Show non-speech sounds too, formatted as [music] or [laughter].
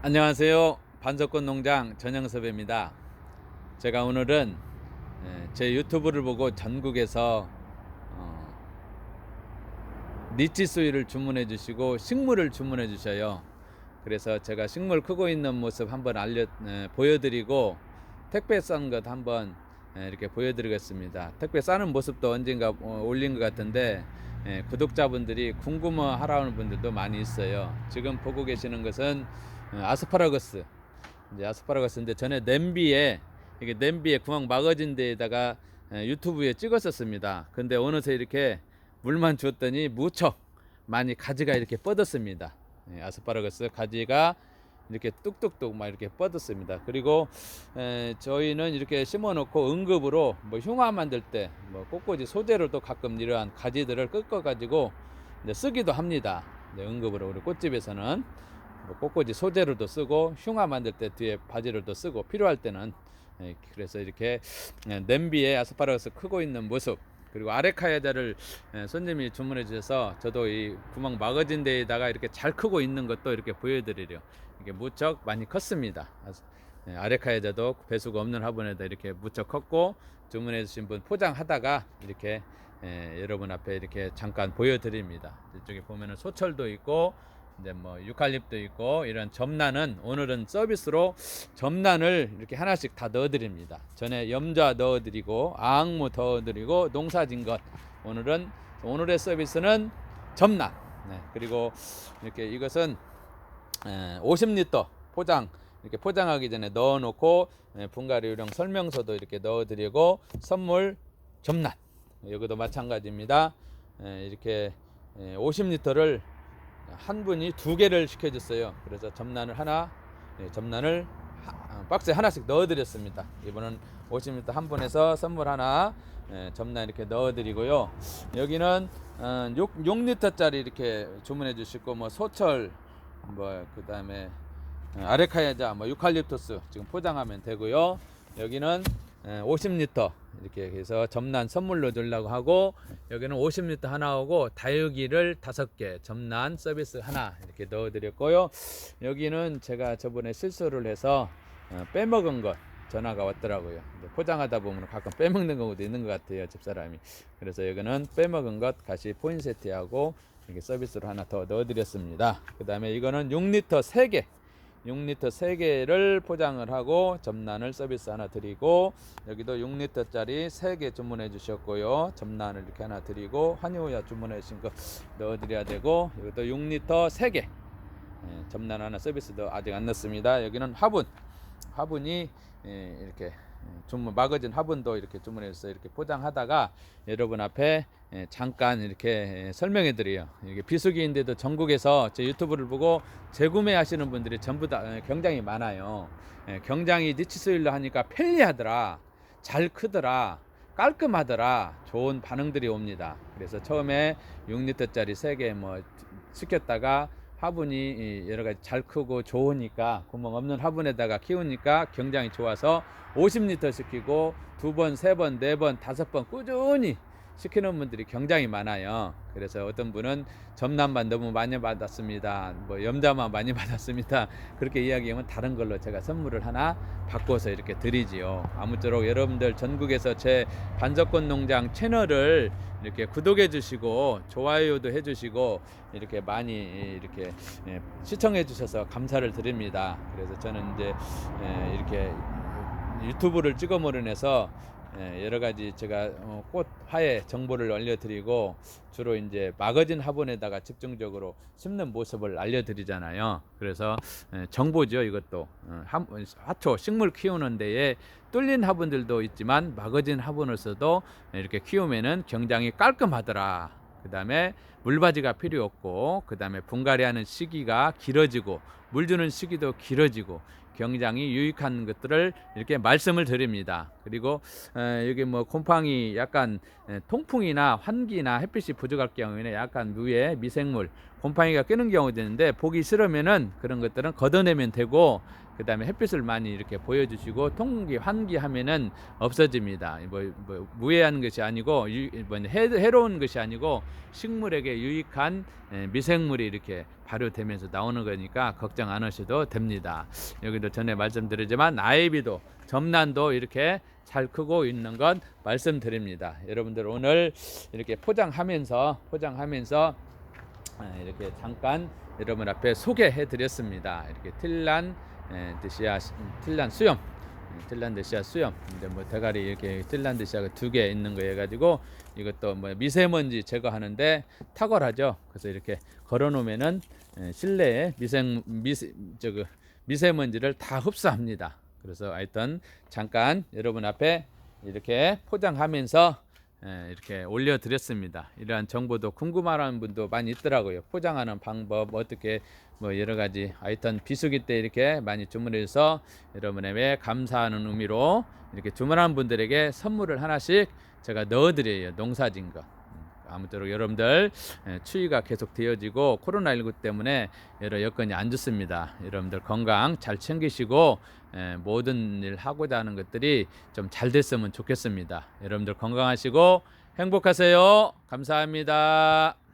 안녕하세요. 반석권 농장 전영섭입니다. 제가 오늘은 예, 제 유튜브를 보고 전국에서 어, 니치 수유를 주문해 주시고 식물을 주문해 주셔요. 그래서 제가 식물 크고 있는 모습 한번 알려 에, 보여드리고 택배 싼 것 한번 에, 이렇게 보여드리겠습니다. 택배 싸는 모습도 언젠가 어, 올린 것 같은데 에, 구독자분들이 궁금해하라는 분들도 많이 있어요. 지금 보고 계시는 것은 어, 아스파라거스 이제 아스파라거스인데 전에 냄비에 이게 냄비에 구멍 막아진 데에다가 에, 유튜브에 찍었었습니다. 근데 어느새 이렇게 물만 주었더니 무척 많이 가지가 이렇게 뻗었습니다. 예, 아스파라거스 가지가 이렇게 뚝뚝뚝 막 이렇게 뻗었습니다. 그리고 에, 저희는 이렇게 심어놓고 응급으로 뭐 흉화 만들 때 뭐 꽃꽂이 소재로도 가끔 이러한 가지들을 꺾어 가지고 쓰기도 합니다. 네, 응급으로 우리 꽃집에서는 뭐 꽃꽂이 소재로도 쓰고 흉화 만들 때 뒤에 바지로도 쓰고 필요할 때는 예, 그래서 이렇게 예, 냄비에 아스파라거스 크고 있는 모습 그리고 아레카야자를 예, 손님이 주문해 주셔서 저도 이 구멍 막아진 데에다가 이렇게 잘 크고 있는 것도 이렇게 보여드리려 이게 무척 많이 컸습니다. 아레카야자도 배수가 없는 화분에다 이렇게 무척 컸고 주문해 주신 분 포장하다가 이렇게 예, 여러분 앞에 이렇게 잠깐 보여드립니다. 이쪽에 보면은 소철도 있고 이제 뭐 유칼립도 있고 이런 점란은 오늘은 서비스로 점란을 이렇게 하나씩 다 넣어드립니다. 전에 염좌 넣어드리고 앙무 넣어드리고 농사진 것 오늘은 오늘의 서비스는 점란. 네, 그리고 이렇게 이것은 에, 50리터 포장 이렇게 포장하기 전에 넣어놓고 에, 분갈이용 설명서도 이렇게 넣어드리고 선물 점란 여기도 마찬가지입니다. 에, 이렇게 50리터를 한 분이 두 개를 시켜줬어요. 그래서 점란을 하나, 예, 점란을 하- 어, 박스에 하나씩 넣어드렸습니다. 이번은 50m 한 분에서 선물 하나, 예, 점란 이렇게 넣어드리고요. 여기는 어, 6, 6리터짜리 이렇게 주문해 주시고 뭐 소철, 뭐 그다음에 어, 아레카야자, 뭐 유칼립투스 지금 포장하면 되고요. 여기는 50리터 이렇게 해서 점란 선물로 주려고 하고 여기는 50리터 하나 오고 다육이를 다섯 개 점란 서비스 하나 이렇게 넣어 드렸고요. 여기는 제가 저번에 실수를 해서 어, 빼먹은 것 전화가 왔더라고요. 포장하다 보면 가끔 빼먹는 경우도 있는 것 같아요, 집사람이. 그래서 여기는 빼먹은 것 다시 포인세트하고 이렇게 서비스로 하나 더 넣어 드렸습니다. 그 다음에 이거는 6리터 3개. 6리터 3개를 포장을 하고 점란을 서비스 하나 드리고 여기도 6리터짜리 3개 주문해 주셨고요. 점란을 이렇게 하나 드리고 한의호야 주문해 주신 거 넣어 드려야 되고 이것도 6리터 3개 예, 점란 하나 서비스도 아직 안 넣습니다. 여기는 화분 화분이 예, 이렇게 예, 주문 막아진 화분도 이렇게 주문해서 이렇게 포장하다가 여러분 앞에 예, 잠깐 이렇게 예, 설명해 드려요. 이게 비수기인데도 전국에서 제 유튜브를 보고 재구매 하시는 분들이 전부 다 예, 굉장히 많아요. 예, 경장이 니치소일로 하니까 편리하더라, 잘 크더라, 깔끔하더라, 좋은 반응들이 옵니다. 그래서 처음에 6리터짜리 3개 뭐 시켰다가 화분이 이 여러 가지 잘 크고 좋으니까 구멍 없는 화분에다가 키우니까 굉장히 좋아서 50리터 시키고 두 번, 세 번, 네 번, 다섯 번 꾸준히 시키는 분들이 굉장히 많아요. 그래서 어떤 분은 점란만 너무 많이 받았습니다. 뭐 염자만 많이 [laughs] 받았습니다. 그렇게 이야기하면 다른 걸로 제가 선물을 하나 바꿔서 이렇게 드리지요. 아무쪼록 여러분들 전국에서 제 반석권 농장 채널을 이렇게 구독해 주시고 좋아요도 해 주시고 이렇게 많이 이렇게 예, 시청해 주셔서 감사를 드립니다. 그래서 저는 이제 예, 이렇게 유튜브를 찍어으로 인해서 예, 여러 가지 제가 어, 꽃 화해 정보를 알려드리고 주로 이제 마거진 화분에다가 집중적으로 심는 모습을 알려드리잖아요. 그래서 예, 정보죠 이것도 어, 한- 화초 식물 키우는 데에 뚫린 화분들도 있지만 마거진 화분을 써도 이렇게 키우면은 굉장히 깔끔하더라. 그 다음에 물바지가 필요 없고 그 다음에 분갈이하는 시기가 길어지고 물 주는 시기도 길어지고 굉장히 유익한 것들을 이렇게 말씀을 드립니다. 그리고 에, 여기 뭐 곰팡이 약간 에, 통풍이나 환기나 햇빛이 부족할 경우에는 약간 위에 미생물 곰팡이가 끼는 경우도 있는데 보기 싫으면은 그런 것들은 걷어내면 되고 그 다음에 햇빛을 많이 이렇게 보여주시고 통기 환기하면은 없어집니다. 뭐, 뭐 무해한 것이 아니고 유, 뭐 해, 해로운 것이 아니고 식물에게 유익한 에, 미생물이 이렇게 발효되면서 나오는 거니까 걱정 안 하셔도 됩니다. 여기도 전에 말씀드리지만 나이비도 점란도 이렇게 잘 크고 있는 건 말씀드립니다. 여러분들 오늘 이렇게 포장하면서 포장하면서 아, 이렇게 잠깐 여러분 앞에 소개해 드렸습니다. 이렇게 틸란 에, 드시아 틸란 수염 에, 틸란드시아 수염 근데 뭐 대가리 이렇게 틸란드시아가 두 개 있는 거 해 가지고 이것도 뭐 미세먼지 제거하는데 탁월하죠. 그래서 이렇게 걸어 놓으면은 에, 실내에 미생 미세 저그 미세먼지를 다 흡수합니다. 그래서 하여튼 잠깐 여러분 앞에 이렇게 포장하면서 예, 이렇게 올려드렸습니다. 이러한 정보도 궁금하는 분도 많이 있더라고요. 포장하는 방법 어떻게 뭐 여러 가지 하여튼 비수기 때 이렇게 많이 주문해서 여러분에게 감사하는 의미로 이렇게 주문한 분들에게 선물을 하나씩 제가 넣어드려요. 농사진 거. 아무쪼록 여러분들 예, 추위가 계속 되어지고 코로나19 때문에 여러 여건이 안 좋습니다. 여러분들 건강 잘 챙기시고 예, 모든 일 하고자 하는 것들이 좀 잘 됐으면 좋겠습니다. 여러분들 건강하시고 행복하세요. 감사합니다.